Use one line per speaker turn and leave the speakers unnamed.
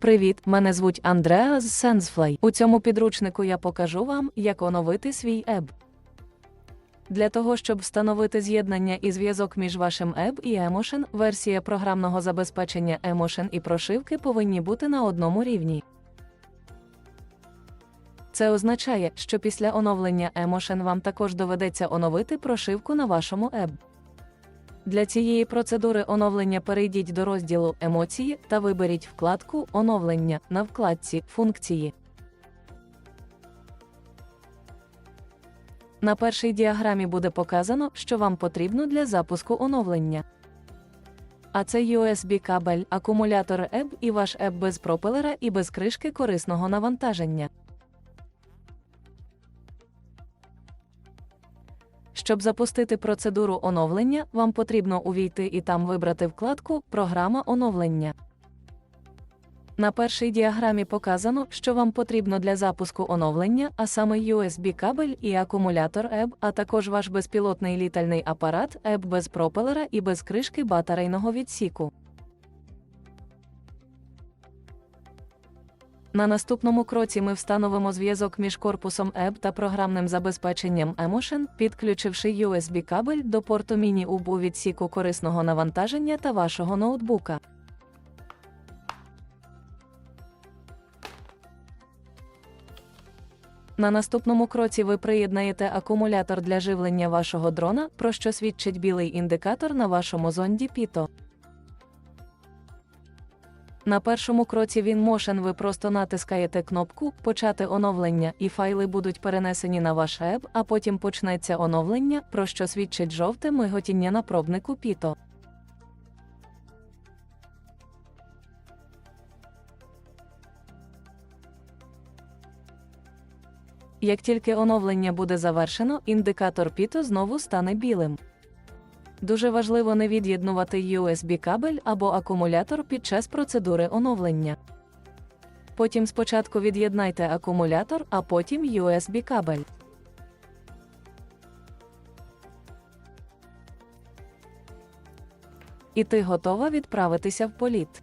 Привіт, мене звуть Андреа з SenseFly. У цьому підручнику я покажу вам, як оновити свій еб. Для того, щоб встановити з'єднання і зв'язок між вашим еб і Emotion, версія програмного забезпечення Emotion і прошивки повинні бути на одному рівні. Це означає, що після оновлення Emotion вам також доведеться оновити прошивку на вашому еб. Для цієї процедури оновлення перейдіть до розділу Емоції та виберіть вкладку Оновлення на вкладці Функції. На першій діаграмі буде показано, що вам потрібно для запуску оновлення. А це USB кабель, акумулятор ЕБ і ваш ЕБ без пропелера і без кришки корисного навантаження. Щоб запустити процедуру оновлення, вам потрібно увійти і там вибрати вкладку Програма оновлення. На першій діаграмі показано, що вам потрібно для запуску оновлення, а саме USB кабель і акумулятор ЕБ, а також ваш безпілотний літальний апарат ЕБ без пропелера і без кришки батарейного відсіку. На наступному кроці ми встановимо зв'язок між корпусом ЕБ та програмним забезпеченням Emotion, підключивши USB кабель до порту міні-УБ у відсіку корисного навантаження та вашого ноутбука. На наступному кроці ви приєднаєте акумулятор для живлення вашого дрона, про що свідчить білий індикатор на вашому зонді Pito. На першому кроці WinMotion ви просто натискаєте кнопку Почати оновлення і файли будуть перенесені на ваш еб, а потім почнеться оновлення, про що свідчить жовте миготіння на пробнику Pito. Як тільки оновлення буде завершено, індикатор Pito знову стане білим. Дуже важливо не від'єднувати USB кабель або акумулятор під час процедури оновлення. Потім спочатку від'єднайте акумулятор, а потім USB кабель. І ти готова відправитися в політ.